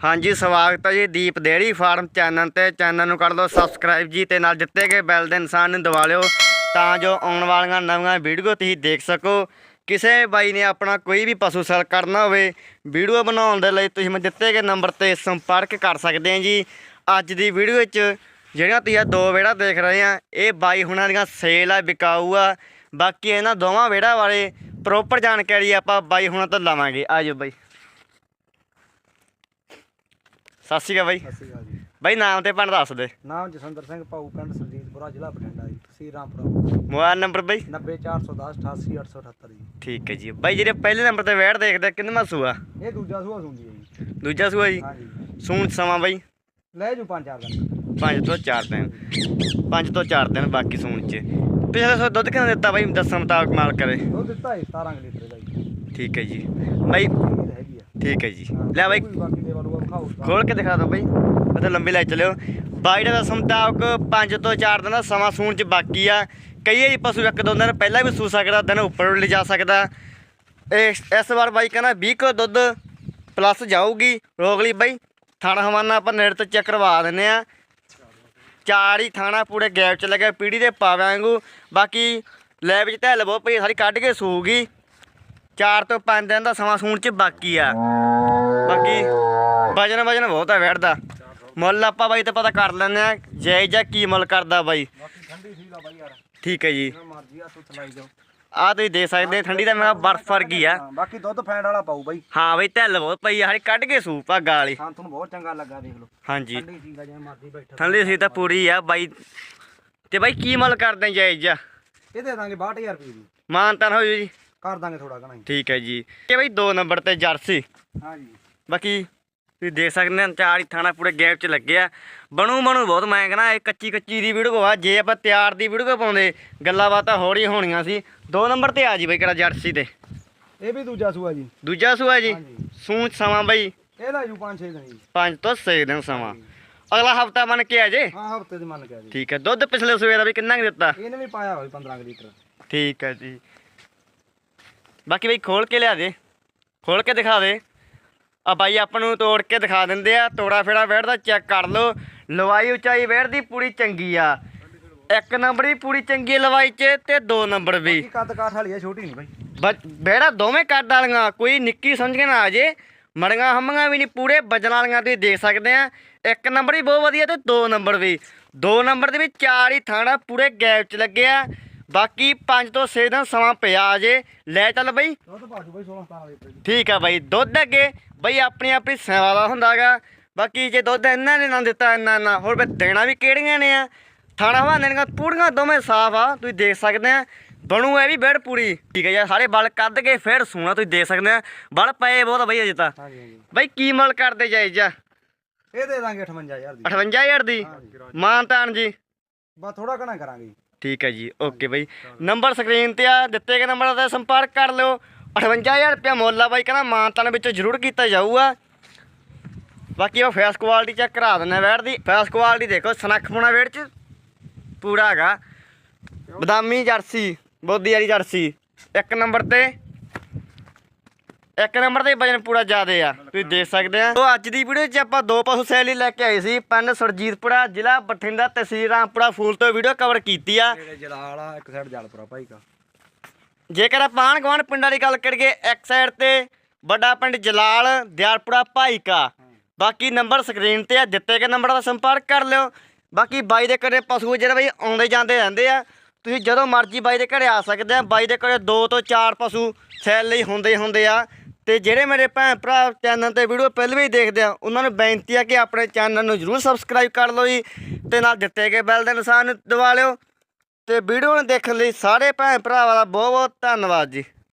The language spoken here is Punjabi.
ਹਾਂਜੀ, ਸਵਾਗਤ ਹੈ ਜੀ ਦੀਪ ਡੇਅਰੀ ਫਾਰਮ ਚੈਨਲ ਤੇ। ਚੈਨਲ ਨੂੰ ਕਰ ਲਓ ਸਬਸਕ੍ਰਾਈਬ ਜੀ ਤੇ ਨਾਲ ਦਿੱਤੇ ਗਏ ਬੈਲ ਦੇ ਨਿਸ਼ਾਨ ਨੂੰ ਦਬਾ ਲਿਓ ਤਾਂ ਜੋ ਆਉਣ ਵਾਲੀਆਂ ਨਵੀਆਂ ਵੀਡੀਓ ਤੁਸੀਂ ਦੇਖ ਸਕੋ। ਕਿਸੇ ਬਾਈ ਨੇ ਆਪਣਾ ਕੋਈ ਵੀ ਪਸ਼ੂ ਸੈਲ ਕਰਨਾ ਹੋਵੇ, ਵੀਡੀਓ ਬਣਾਉਣ ਦੇ ਲਈ ਤੁਸੀਂ ਮੈਂ ਦਿੱਤੇ ਗਏ ਨੰਬਰ ਤੇ ਸੰਪਰਕ ਕਰ ਸਕਦੇ ਆ ਜੀ। ਅੱਜ ਦੀ ਵੀਡੀਓ ਵਿੱਚ ਜਿਹੜੀਆਂ ਤੁਸੀਂ ਦੋ ਵਿਹੜਾ ਦੇਖ ਰਹੇ ਆ ਇਹ ਬਾਈ ਹੁਣਾਂ ਦੀਆਂ ਸੇਲ ਆ, ਵਿਕਾਊ ਆ। ਬਾਕੀ ਇਹਨਾਂ ਦੋਵਾਂ ਵਿਹੜਾ ਬਾਰੇ ਪ੍ਰੋਪਰ ਜਾਣਕਾਰੀ ਆਪਾਂ ਬਾਈ ਹੁਣਾਂ ਤੋਂ ਲਵਾਂਗੇ। ਆਜੋ ਬਾਈ। ਸਤਿ ਸ਼੍ਰੀ ਅਕਾਲ ਬਾਈ। ਸਤਿ ਸ਼੍ਰੀ ਅਕਾਲ ਜੀ। ਬਾਈ ਨਾਮ ਤੇ ਪਿੰਡ ਦੱਸ ਦੇ। ਨਾਮ ਜਸਵੰਦਰ ਸਿੰਘ ਪਾਉ ਪਿੰਡ ਸਰਜੀਤਪੁਰਾ ਜ਼ਿਲ੍ਹਾ ਬਠਿੰਡਾ ਜੀ। ਤਹਿਸੀਲ ਰਾਮਪੁਰਾ। ਮੋਬਾਈਲ ਨੰਬਰ ਬਾਈ? 90410 88878 ਜੀ। ਠੀਕ ਹੈ ਜੀ। ਬਾਈ ਜਿਹੜੇ ਪਹਿਲੇ ਨੰਬਰ ਤੇ ਵੈੜ ਦੇਖਦੇ ਕਿੰਨਾ ਸੂਆ? ਇਹ ਦੂਜਾ ਸੂਆ ਸੁਣਦੀ ਹੈ ਜੀ। ਦੂਜਾ ਸੂਆ ਜੀ? ਹਾਂਜੀ। ਸੂਣ ਸਮਾਂ ਬਾਈ? ਲੈ ਜੂ ਪੰਜ ਚਾਰ ਦਿਨ। 5 ਤੋਂ 4 ਦਿਨ। 5 ਤੋਂ 4 ਦਿਨ ਬਾਕੀ ਸੂਣ ਚ। ਪਿਛਲੇ ਸੋ ਦੁੱਧ ਕਿੰਨਾ ਦਿੱਤਾ ਬਾਈ? ਦੱਸਣ ਮੁਤਾਬਕ ਮਾਲ ਕਰੇ। ਉਹ ਦਿੱਤਾ ਹੈ 17 ਕੁ ਲੀਟਰ ਦਾ ਜੀ। ਠੀਕ ਹੈ ਜੀ। ਬਾਈ ਠੀਕ ਹੈ ਜੀ। ਹਾਂ, ਲੈ ਬਾਈ। ਕੋਈ ਖੋਲ ਕੇ ਦਿਖਾ ਦਿਓ ਬਈ। ਉੱਥੇ ਲੰਬੀ ਲੈ ਚਲਿਓ। ਬਾਈ ਦਾ ਦਸ ਮੁਤਾਬਕ 5 ਤੋਂ 4 ਦਿਨ ਦਾ ਸਮਾਂ ਸੂਣ ਚ ਬਾਕੀ ਆ। ਕਈ ਵਾਰੀ ਪਸ਼ੂ ਇੱਕ ਦੋ ਦਿਨ ਪਹਿਲਾਂ ਵੀ ਸੂ ਸਕਦਾ, ਦਿਨ ਉੱਪਰ ਵੀ ਲਿਜਾ ਸਕਦਾ। ਇਸ ਇਸ ਵਾਰ ਬਾਈ ਕਹਿੰਦਾ 20 ਕਿਲੋ ਦੁੱਧ ਪਲੱਸ ਜਾਊਗੀ। ਰੋਕ ਲਈ ਬਾਈ। ਥਾਣਾ ਹਵਾਨਾ ਆਪਾਂ ਨੇੜੇ ਤੋਂ ਚੈੱਕ ਕਰਵਾ ਦਿੰਨੇ ਆ। ਚਾਰ ਹੀ ਥਾਣਾ ਪੂਰੇ ਗੈਪ ਚ ਲੱਗਿਆ ਪੀੜੀ ਦੇ ਪਾਵਾਂਗੂ ਬਾਕੀ ਲੈ ਵਿੱਚ ਢਿੱਲ ਬਹੁਤ ਪਈ ਸਾਰੀ ਕੱਢ ਕੇ ਸੂਗੀ 4 ਤੋਂ 5 ਦਿਨ ਦਾ ਸਮਾਂ ਸੂਣ ਚ ਬਾਕੀ ਆ। ਬਾਕੀ ਵਜਨ ਵਜਨ ਬਹੁਤ ਆ ਵੈੜਦਾ ਮੁੱਲ ਆਪਾਂ ਬਾਈ ਤੇ ਪਤਾ ਕਰ ਲੈਂਦੇ ਆ ਜੈ ਜਾਂ ਕੀ ਮੁੱਲ ਕਰਦਾ ਬਾਈ। ਠੀਕ ਹੈ ਜੀ। ਆ ਆ ਤੁਸੀਂ ਦੇ ਸਕਦੇ ਠੰਡੀ ਦਾ ਮੇਰਾ ਬਰਫ ਵਰਗੀ ਆ। ਬਾਕੀ ਦੁੱਧ ਫੈਂਡ ਵਾਲਾ ਪਾਉ ਬਾਈ। ਹਾਂ ਬਈ ਢਿੱਲ ਬਹੁਤ ਪਈ ਆ ਹਾਲੇ ਕੱਢ ਕੇ ਸੂ ਭਾਗਾ ਵਾਲੀ ਹਾਂ ਤੁਹਾਨੂੰ ਬਹੁਤ ਚੰਗਾ ਲੱਗਾ ਦੇਖ ਲਓ। ਹਾਂਜੀ। ਠੰਡੀ ਸੀ ਤਾਂ ਪੂਰੀ ਆ ਬਾਈ। ਤੇ ਬਾਈ ਕੀ ਮੁੱਲ ਕਰਦੇ ਜੈ ਜਾ ਇਹ ਦੇ ਦਾਂਗੇ 62000 ਰੁਪਏ ਦੀ। ਮਾਨਤਨ ਹੋ ਜੀ। ਕਰ ਦਾਂਗੇ ਥੋੜਾ ਘਣਾ ਠੀਕ ਹੈ ਜੀ। ਇਹ ਬਾਈ 2 ਨੰਬਰ ਤੇ ਜਰਸੀ। ਹਾਂ ਜੀ ਬਾਕੀ ਤੁਸੀਂ ਦੇਖ ਸਕਦੇ ਆ ਚਾਰ ਹੀ ਥਾਣਾ ਪੂਰੇ ਗੈਪ 'ਚ ਲੱਗਿਆ ਬਣੂ ਬਣੂ ਬਹੁਤ ਮੈਂ ਕਹਿੰਦਾ ਇਹ ਕੱਚੀ ਕੱਚੀ ਦੀ ਵੀਡੀਓ ਆ। ਜੇ ਆਪਾਂ ਤਿਆਰ ਦੀ ਵੀਡੀਓ ਪਾਉਂਦੇ ਗੱਲਾਂ ਬਾਤਾਂ ਹੌਲੀ ਹੋਣੀਆਂ ਸੀ। ਦੋ ਨੰਬਰ ਤੇ ਆ ਜੀ ਬਈ ਕਿਹੜਾ ਜਰਸੀ ਤੇ। ਇਹ ਵੀ ਦੂਜਾ ਸੂਆ ਜੀ। ਦੂਜਾ ਸੂਆ ਜੀ? ਸੂਚ ਸਮਾਂ ਬਈ? ਇਹ ਲੈ ਜੂ 5-6 ਦਿਨ ਜੀ। 5 ਤੋਂ 6 ਦਿਨ ਸਮਾਂ। ਅਗਲਾ ਹਫਤਾ ਮੰਨ ਕੇ ਆ ਜੇ? ਹਾਂ ਹਫ਼ਤੇ ਦੇ ਮੰਨ ਕੇ ਆ ਜੀ। ਠੀਕ ਹੈ। ਦੁੱਧ ਪਿਛਲੇ ਸੂਏ ਦਾ ਵੀ ਕਿੰਨਾ ਕੁ ਦਿੱਤਾ? ਇਹਨੇ ਵੀ ਪਾਇਆ ਹੋਇਆ 15 ਕੁ ਲੀਟਰ। ਠੀਕ ਹੈ ਜੀ। ਬਾਕੀ ਬਈ ਖੋਲ ਕੇ ਲਿਆ ਦੇ। ਖੋਲ ਕੇ ਦਿਖਾ ਦੇ। ਆ ਬਾਈ ਆਪਾਂ ਨੂੰ ਤੋੜ ਕੇ ਦਿਖਾ ਦਿੰਦੇ ਆ। ਤੋੜਾ ਫੇੜਾ ਵੇੜ ਦਾ ਚੈੱਕ ਕਰ ਲਓ। ਲਵਾਈ ਉਚਾਈ ਵੇੜ ਦੀ ਪੂਰੀ ਚੰਗੀ ਆ। ਇੱਕ ਨੰਬਰ ਵੀ ਪੂਰੀ ਚੰਗੀ ਹੈ ਲਵਾਈ 'ਚ ਤੇ ਦੋ ਨੰਬਰ ਵੀ। ਕੱਦ ਕਾਠ ਵਾਲੀ ਆ ਛੋਟੀ ਨਹੀਂ ਬਾਈ। ਬਸ ਬੇੜਾ ਦੋਵੇਂ ਕੱਦ ਵਾਲੀਆਂ ਕੋਈ ਨਿੱਕੀ ਸਮਝ ਕੇ ਨਾ ਆ ਜੇ। ਮੜੀਆਂ ਹੰਮੀਆਂ ਵੀ ਨਹੀਂ ਪੂਰੇ ਵਜਨ ਵਾਲੀਆਂ ਤੁਸੀਂ ਦੇਖ ਸਕਦੇ ਆ। ਇੱਕ ਨੰਬਰ ਵੀ ਬਹੁਤ ਵਧੀਆ ਤੇ ਦੋ ਨੰਬਰ ਵੀ। ਦੋ ਨੰਬਰ ਦੇ ਵਿੱਚ ਚਾਰ ਹੀ ਥਾਣਾ ਪੂਰੇ ਗੈਪ 'ਚ ਲੱਗਿਆ ਬਾਕੀ 5 ਤੋਂ 6 ਦਿਨ ਸਮਾਂ ਪਿਆ ਜੇ। ਲੈ ਚੱਲ ਬਈ। ਦੁੱਧ ਪਾ ਦੂ ਬਾਈ 16 17 ਲੀਟਰ ਠੀਕ ਆ ਬਾਈ ਦੁੱਧ ਅੱਗੇ। ਬਈ ਆਪਣੀ ਆਪਣੀ ਸੇਵਾ ਦਾ ਹੁੰਦਾਗਾ। ਬਾਕੀ ਜੇ ਦੁੱਧ ਇਹਨਾਂ ਨੇ ਨਾ ਦਿੱਤਾ ਇੰਨਾ ਨਾ ਹੋਰ ਬਈ ਦੇਣਾ ਵੀ ਕਿਹੜੀਆਂ ਨੇ ਆ? ਥਾਣਾ ਹਵਾਨੇ ਦੀਆਂ ਪੂਰੀਆਂ ਦੋਵੇਂ ਸਾਫ਼ ਆ ਤੁਸੀਂ ਦੇਖ ਸਕਦੇ ਆ। ਬਣੂ ਇਹ ਵੀ ਬੈੜ ਪੂਰੀ ਠੀਕ ਹੈ ਯਾਰ ਸਾਰੇ ਬਲ ਕੱਢ ਕੇ ਫਿਰ ਸੂਣਾ ਤੁਸੀਂ ਦੇਖ ਸਕਦੇ ਆ। ਬਲ ਪਏ ਬਹੁਤ ਬਈ ਅਜੇ ਤਾਂ। ਬਈ ਕੀ ਮੁੱਲ ਕਰਦੇ ਜਾਇਜ਼ ਜਾ? ਇਹ ਦੇ ਦਾਂਗੇ 58000 ਦੀ। 58000 ਦੀ? ਮਾਨਤਾਨ ਜੀ। ਬਸ ਥੋੜਾ ਘਣਾ ਕਰਾਂਗੇ। ਠੀਕ ਹੈ ਜੀ, ਓਕੇ ਬਾਈ। ਨੰਬਰ ਸਕਰੀਨ ਤੇ ਆ, ਦਿੱਤੇ ਗਏ ਨੰਬਰ ਤੇ ਸੰਪਰਕ ਕਰ ਲਿਓ। 58000 ਰੁਪਇਆ ਮੁੱਲ ਆ ਬਾਈ, ਕਹਿੰਦਾ ਮਾਨਤਾਨ ਵਿੱਚੋਂ ਜ਼ਰੂਰ ਕੀਤਾ ਜਾਊਗਾ। ਬਾਕੀ ਉਹ ਫੇਸ ਕੁਆਲਿਟੀ ਚੈੱਕ ਕਰਾ ਦਿੰਦੇ ਵੈੜ ਦੀ। ਫੈਸ ਕੁਆਲਿਟੀ ਦੇਖੋ, ਸਨੱਖ ਪੁਣਾ ਵੇੜ ਚ, ਪੂਰਾ ਹੈਗਾ। ਬਦਾਮੀ ਜਰਸੀ, ਬੋਦੀ ਵਾਲੀ ਜਰਸੀ, ਇੱਕ ਨੰਬਰ ਤੇ। ਇੱਕ ਨੰਬਰ ਤੇ ਵਜਨ ਪੂਰਾ ਜ਼ਿਆਦੇ ਆ। ਤੁਸੀਂ ਦੇਖ ਸਕਦੇ ਆ। ਉਹ ਅੱਜ ਦੀ ਵੀਡੀਓ 'ਚ ਆਪਾਂ ਦੋ ਪਸ਼ੂ ਸੈਲੀ ਲੈ ਕੇ ਆਏ ਸੀ। ਪਿੰਡ ਸੁਰਜੀਤਪੁਰਾ ਜ਼ਿਲ੍ਹਾ ਬਠਿੰਡਾ ਤਹਿਸੀਲ ਰਾਮਪੁਰਾ ਫੂਲ ਤੋਂ ਵੀਡੀਓ ਕਵਰ ਕੀਤੀ ਆ। ਜਲਾਲ ਆ ਇੱਕ ਸਾਈਡ ਜਲਪੁਰਾ ਭਾਈ ਕਾ ਜੇਕਰ ਆਪਾਂ ਆਂਢ ਗੁਆਂਢ ਪਿੰਡਾਂ ਦੀ ਗੱਲ ਕਰੀਏ ਇੱਕ ਸਾਈਡ ਤੇ ਵੱਡਾ ਪਿੰਡ ਜਲਾਲ ਦਿਆਲਪੁਰਾ ਭਾਈਕਾ। ਬਾਕੀ ਨੰਬਰ ਸਕਰੀਨ ਤੇ ਆ ਦਿੱਤੇ ਗਏ ਨੰਬਰ ਦਾ ਸੰਪਰਕ ਕਰ ਲਿਓ। ਬਾਕੀ ਬਾਈ ਦੇ ਘਰੇ ਪਸ਼ੂ ਜਿਹੜੇ ਬਈ ਆਉਂਦੇ ਜਾਂਦੇ ਰਹਿੰਦੇ ਆ। ਤੁਸੀਂ ਜਦੋਂ ਮਰਜ਼ੀ ਬਾਈ ਦੇ ਘਰੇ ਆ ਸਕਦੇ ਆ। ਬਾਈ ਦੇ ਘਰੇ ਦੋ ਤੋਂ ਚਾਰ ਪਸ਼ੂ ਸੈਲ ਲਈ ਹੁੰਦੇ ਹੁੰਦੇ ਆ। ਤੇ ਜਿਹੜੇ ਮੇਰੇ ਭੈਣ ਭਰਾ ਚੈਨਲ ਤੇ ਵੀਡੀਓ ਪਹਿਲਾਂ ਵੀ ਦੇਖਦੇ ਆ, ਉਹਨਾਂ ਨੂੰ ਬੇਨਤੀ ਆ ਕਿ ਆਪਣੇ ਚੈਨਲ ਨੂੰ ਜਰੂਰ ਸਬਸਕ੍ਰਾਈਬ ਕਰ ਲਓ ਜੀ ਤੇ ਨਾਲ ਦਿੱਤੇ ਗਏ ਬੈਲ ਦੇ ਨਿਸ਼ਾਨ ਨੂੰ ਦਬਾ ਲਿਓ ਤੇ ਵੀਡੀਓ ਨੂੰ ਦੇਖਣ ਲਈ ਸਾਰੇ ਭੈਣ ਭਰਾਵਾਂ ਦਾ ਬਹੁਤ ਬਹੁਤ ਧੰਨਵਾਦ ਜੀ।